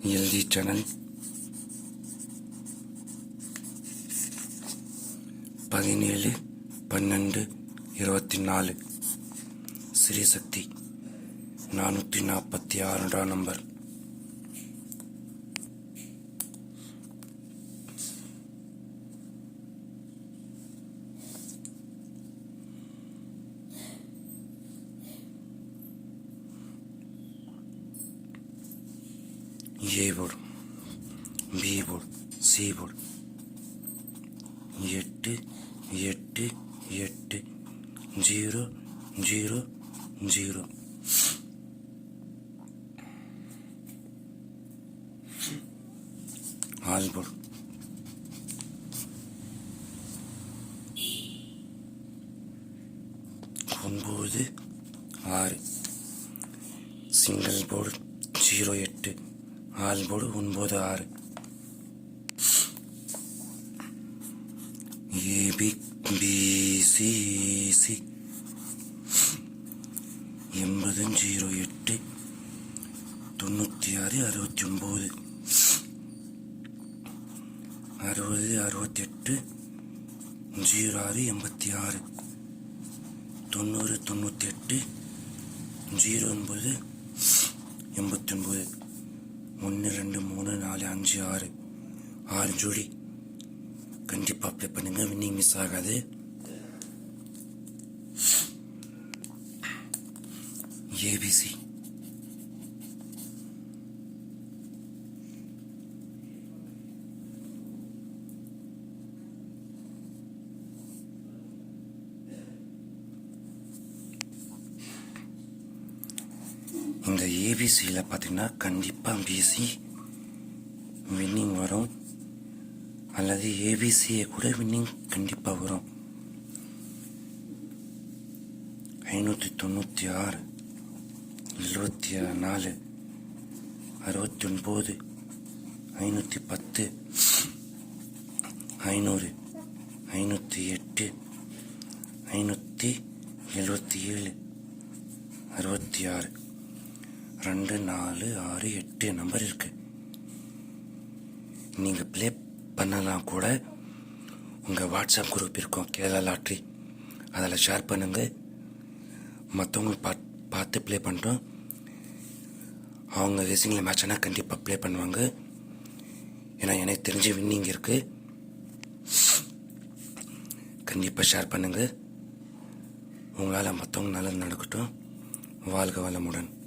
LG channel பதினேழு பன்னெண்டு இருபத்தி நாலு ஸ்ரீசக்தி நானூற்றி நாற்பத்தி ஆறுடா number A board B board C board எட்டு எட்டு எட்டு. Zero zero zero. ஆல் ஒன்பது ஆறு. சிங்கிள் போர்டு ஜீரோ எட்டு. ஆல்போடு ஒன்பது ஆறு. ஏபி பிசிசி எண்பது ஜீரோ எட்டு. தொண்ணூற்றி ஆறு அறுபத்தி ஒம்பது அறுபது அறுபத்தெட்டு. ஜீரோ ஆறு எண்பத்தி ஆறு தொண்ணூறு தொண்ணூற்றி எட்டு ஜீரோ ஒன்பது. எண்பத்தி ஒன்பது ஒன்று ரெண்டு மூணு நாலு அஞ்சு ஆறு. ஆறு ஜோடி. கண்டிப்பாக அப்ளை பண்ணுங்கள் வின்னிங் மிஸ் ஆகாது. ஏபிசி இந்த ஏபிசியில் பார்த்தீங்கன்னா கண்டிப்பாக பிசி வின்னிங் வரும். அல்லது ஏபிசியை கூட வின்னிங் கண்டிப்பாக வரும். ஐநூற்றி தொண்ணூற்றி ஆறு எழுபத்தி நாலு அறுபத்தி ஒன்பது ஐநூற்றி பத்து ஐநூறு ஐநூற்றி எட்டு ஐநூற்றி எழுபத்தி ஏழு அறுபத்தி ஆறு. ரெண்டு நாலு ஆறு எட்டு நம்பர் இருக்கு. நீங்கள் ப்ளே பண்ணலாம் கூட. உங்கள் வாட்ஸ்அப் குரூப் இருக்கும் கேரளா லாட்ரி. அதில் ஷேர் பண்ணுங்க. மற்றவங்க பா பார்த்து ப்ளே பண்ணிட்டோம் அவங்க ரேசிங்கில் மேட்ச் ஆனால் கண்டிப்பாக ப்ளே பண்ணுவாங்க. ஏன்னா எனக்கு தெரிஞ்ச வின்னிங் இருக்கு. கண்டிப்பாக ஷேர் பண்ணுங்க. உங்களால் மற்றவங்க நல்லது நடக்கட்டும். வாழ்க வளமுடன்.